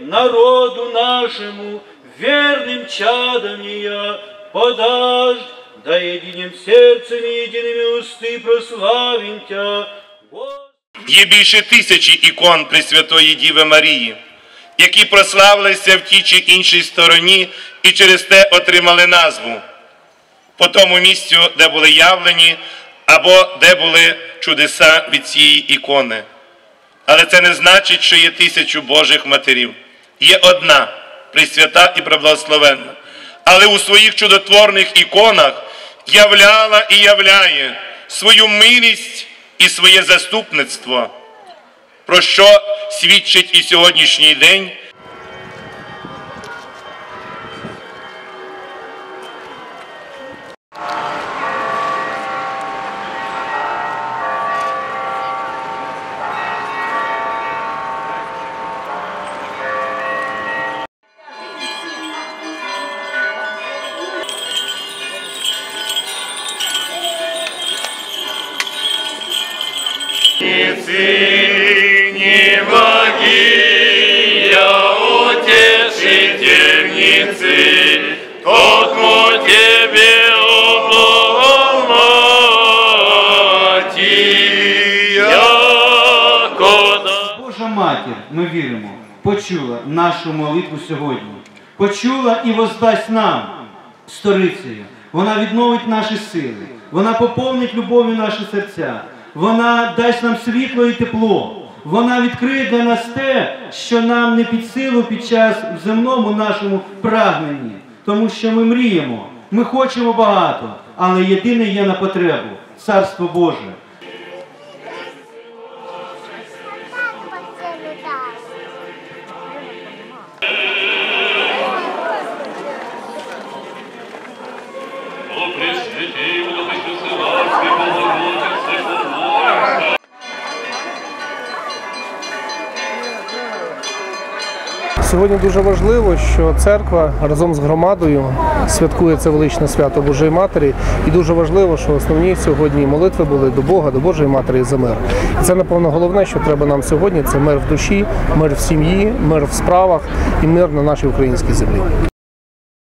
народу нашему, верным чадом я, подашь, да единым сердцем и едиными усты прославим Тя. Господи. Є більше тисячі ікон Пресвятої Діви Марії, які прославилися в тій чи іншій стороні і через те отримали назву по тому місцю, де були явлені, або де були чудеса від цієї ікони. Але це не значить, що є тисячу Божих матерів. Є одна присвята і преблагословенна. Але у своїх чудотворних іконах являла і являє свою милість і своє заступництво, про що свідчить і сьогоднішній день. Не Магия, утешительницы, тот обломати. Божа матір, ми віримо, почула нашу молитву сьогодні. Почула і воздасть нам сторицею. Вона відновить наші сили, вона поповнить любов'ю наші серця, вона дасть нам світло і тепло. Вона відкриє для нас те, що нам не під силу під час в земному нашому прагненні, тому що ми мріємо, ми хочемо багато, але єдине є на потребу Царство Боже. О, Сьогодні дуже важливо, що церква разом з громадою святкує це величне свято Божої Матері, і дуже важливо, що основні сьогодні молитви були до Бога, до Божої Матері за мир. І це напевно головне, що треба нам сьогодні. Це мир в душі, мир в сім'ї, мир в справах і мир на нашій українській землі.